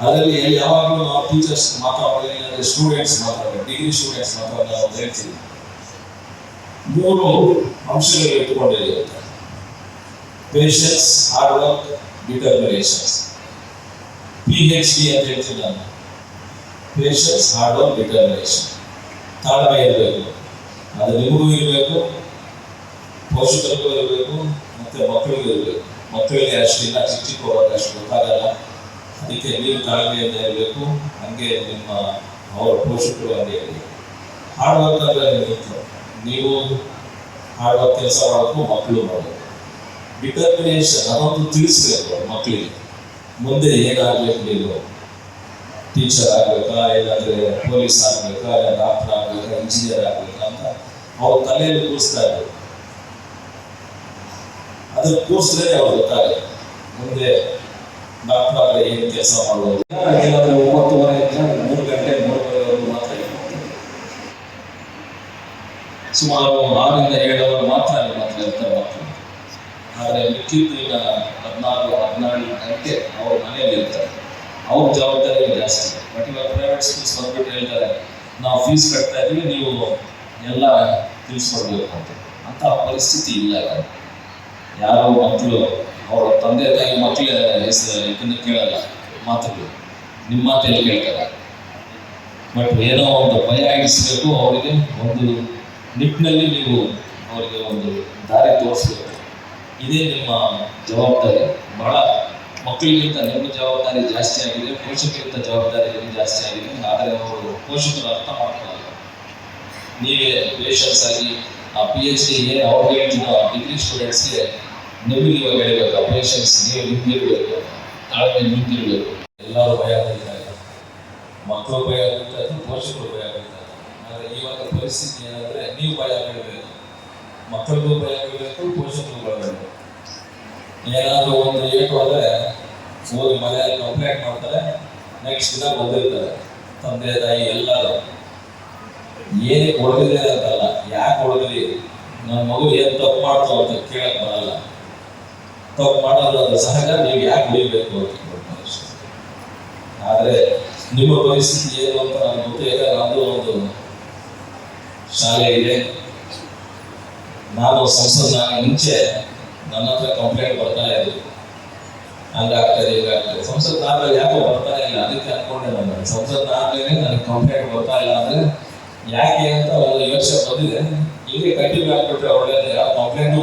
ಅದರಲ್ಲಿ ಯಾವಾಗಲೂ ನಾವು ಟೀಚರ್ಸ್ ಮಾತಾಡೋದು ಅಂದರೆ ಸ್ಟೂಡೆಂಟ್ಸ್ ಮಾತಾಡೋದು ಡಿಗ್ರಿ ಸ್ಟೂಡೆಂಟ್ಸ್ ಮಾತಾಡೋದು ನಾವು ಹೇಳ್ತೀವಿ. ಮೂರು ಅಂಶಗಳು ಇಟ್ಟುಕೊಂಡಿರುತ್ತೆ patience hard work determinations P H D ಅಂತ ಹೇಳ್ತೀನಿ ನಾನು. ಪೇಷನ್ಸ್ ಹಾರ್ಡ್ ವರ್ಕ್ ಡಿಟರ್ಮಿನೇಷನ್ ತಾಳ್ಮೆ ಇರಬೇಕು. ಅದು ನಿಮಗೂ ಇರಬೇಕು, ಪೋಷಕರಿಗೂ ಇರಬೇಕು, ಮತ್ತೆ ಮಕ್ಕಳಿಗೂ ಇರಬೇಕು. ಮಕ್ಕಳಿಗೆ ಅಷ್ಟಿಲ್ಲ, ಚಿಕ್ಕ ಚಿಕ್ಕ ಹೋಗೋದು ಅಷ್ಟು ಗೊತ್ತಾಗಲ್ಲ. ಅದಕ್ಕೆ ನೀವು ತಾಳ್ಮೆಯಿಂದ ಇರಬೇಕು ಹಂಗೆ ನಿಮ್ಮ ಅವರ ಪೋಷಕರು ಹಂಗೆ ಇರಬೇಕು ಹಾಡುವಂತಂದ್ರೆ ವರ್ಕ್ ನೀವು ಹಾಡುವ ಕೆಲಸ ಮಾಡಬೇಕು, ಮಕ್ಕಳು ಮಾಡಬೇಕು. ಡಿಟರ್ಮಿನೇಷನ್ ಅದೊಂದು ತಿಳಿಸ್ಬೇಕು ಮಕ್ಕಳಿಗೆ. ಮುಂದೆ ಏನಾಗಬೇಕು ನೀವು? ಟೀಚರ್ ಆಗ್ಬೇಕಾ, ಇಲ್ಲಾಂದ್ರೆ ಪೊಲೀಸ್ ಆಗ್ಬೇಕಾ, ಇಲ್ಲ ಡಾಕ್ಟರ್ ಆಗ್ಬೇಕಾ ಇಂಜಿನಿಯರ್ ಆಗ್ಬೇಕಾ ಅಂತ ಅವ್ರ ತಲೆಯಲ್ಲಿ ಕೂರಿಸ್ತಾ ಇದ್ರು ಅದನ್ನು ಕೂರಿಸಿದ್ರೆ ಅವ್ರು ಗೊತ್ತಾಗುತ್ತೆ. ಮುಂದೆ ಡಾಕ್ಟರ್ ಏನು ಕೆಲಸ ಮಾಡ್ಬೋದು? ಒಂಬತ್ತುವರೆ ಒಂಬತ್ತುವರೆಯಿಂದ ಮೂರು ಗಂಟೆ ಮೂರುವರೆವರೆಗೂ ಮಾತ್ರ ಇರ್ಬೋದು. ಸುಮಾರು ಆರರಿಂದ ಏಳು ಅವರ್ ಮಾತ್ರ ಅಲ್ಲಿ ಮಾತ್ರ ಇರ್ತಾರೆ ಮಕ್ಕಳು ಆದರೆ ಮಿಕ್ಕಿದ್ದು ಈಗ ಹದಿನಾರು ಹದಿನಾರು ಗಂಟೆ ಅವ್ರ ಮನೆಯಲ್ಲಿ ಇರ್ತಾರೆ. ಅವ್ರ ಜವಾಬ್ದಾರಿ ಜಾಸ್ತಿ. ಬಟ್ ಇವಾಗ ಪ್ರೈವೇಟ್ ಸ್ಕೂಲ್ಸ್ ಬಂದ್ಬಿಟ್ಟು ಹೇಳ್ತಾರೆ ನಾವು ಫೀಸ್ ಕಟ್ತಾ ಇದೀವಿ ನೀವು ಎಲ್ಲ ತಿಳಿಸ್ಕೊಡ್ಬೇಕು ಅಂತ. ಅಂತ ಪರಿಸ್ಥಿತಿ ಇಲ್ಲ ಯಾರೋ ಮಕ್ಕಳು ಅವರ ತಂದೆ ತಾಯಿ ಮಕ್ಕಳ ಹೆಸರು ಇದನ್ನು ಕೇಳಲ್ಲ, ಮಾತುಗಳು. ನಿಮ್ಮ ಮಾತಲ್ಲಿ ಕೇಳ್ತಾರೆ? ಬಟ್ ಏನೋ ಒಂದು ಭಯ ಆಗಿಸ್ಬೇಕು ಅವರಿಗೆ, ಒಂದು ನಿಟ್ಟಿನಲ್ಲಿ ನೀವು ಅವರಿಗೆ ಒಂದು ದಾರಿ ತೋರಿಸ್ಬೇಕು. ಇದೇ ನಿಮ್ಮ ಜವಾಬ್ದಾರಿ. ಬಹಳ ಮಕ್ಕಳಿಗಿಂತ ನಿಮ್ಮ ಜವಾಬ್ದಾರಿ ಜಾಸ್ತಿ ಆಗಿದೆ, ಪೋಷಕರಿಗಿಂತ ಜವಾಬ್ದಾರಿ ಜಾಸ್ತಿ ಆಗಿದೆ ಆದರೆ ಅವರು ಪೋಷಕರು ಅರ್ಥ ಮಾಡ್ಕೊಳ್ಳಲ್ಲ. ನೀವೇ ಪೇಷನ್ಸ್ ಆಗಿ ಆ ಪಿ ಎಚ್ ಡಿ ಏನು ಅವ್ರಿಗೆ ಡಿಗ್ರಿ ಸ್ಟೂಡೆಂಟ್ಸ್ಗೆ ನಿಮಗೆ ಇರಬೇಕು ಆ ಪೇಷನ್ಸ್ ನೀವು ನಿಂತಿರಬೇಕು, ತಾಳ್ಮೆ ನಿಂತಿರ್ಬೇಕು. ಎಲ್ಲರೂ ಭಯ ಆಗಿದ್ದಾರೆ ಮಕ್ಕಳು ಭಯ ಬೀಳ್ತಾರೆ ಪೋಷಕರು ಭಯ ಬೀಳ್ತಾರೆ ಆದರೆ ಇವಾಗ ಪರಿಸ್ಥಿತಿ ಏನಾದರೆ ನೀವು ಭಯ ಬೀಳಬೇಕು ಮಕ್ಕಳಿಗೂ ಭಯ ಬೀಳಬೇಕು ಪೋಷಕರು ಬರಬೇಕು ಏನಾದರೂ ಒಂದು ಏಟು ಆದರೆ ಹೋಗಿ ಮನೆಯಲ್ಲಿ ಕಂಪ್ಲೇಂಟ್ ಮಾಡ್ತಾರೆ ನೆಕ್ಸ್ಟ್ ದಿನ ಬಂದಿರ್ತಾರೆ. ತಂದೆ, ತಾಯಿ, ಎಲ್ಲರೂ. ಏನಕ್ಕೆ ಹೊಡೆದಿದೆ ಅಂತಲ್ಲ, ಯಾಕೆ ಹೊಡೆದ್ರಿ ನನ್ನ ಮಗು ಏನು ತಪ್ಪು ಮಾಡ್ತಾವ ಅಂತ ಕೇಳಕ್ಕೆ ಬರಲ್ಲ. ತಪ್ಪು ಮಾಡೋದು ಸಹಜ, ನೀವು ಯಾಕೆ ಬೀಳ್ಬೇಕು ಅಂತ. ಆದ್ರೆ ನಿಮ್ಮ ಪರಿಸ್ಥಿತಿ ಏನು ಅಂತ ನನಗೆ ಗೊತ್ತೇ ಇಲ್ಲ ಅದು ಒಂದು ಶಾಲೆ ಇದೆ. ನಾನು ಸಂಸದ ಮುಂಚೆ ನನ್ನ ಹತ್ರ ಕಂಪ್ಲೇಂಟ್ ಬರ್ತಾ ಇದ್ರು. ಹಂಗಾಗ್ತದೆ ಹೀಗಾಗ್ತದೆ ಸಂಸತ್ ಆದ್ಮೇಲೆ ಯಾಕೋ ಬರ್ತಾ ಇಲ್ಲ? ಅದಕ್ಕೆ ಅನ್ಕೊಂಡೆ ನಾನು. ಸಂಸತ್ ಆದ್ಮೇಲೆ ನನಗೆ ಕಂಪ್ಲೇಂಟ್ ಬರ್ತಾ ಇಲ್ಲ ಅಂದ್ರೆ ಯಾಕೆ ಅಂತ ಒಂದು ಯೋಚನೆ ಬಂದಿದೆ. ಇಲ್ಲಿ ಕಂಟಿನ್ಯೂ ಆಗ್ಬಿಟ್ರೆ ಒಳ್ಳೇದು ಯಾವ ಕಂಪ್ಲೇಂಟು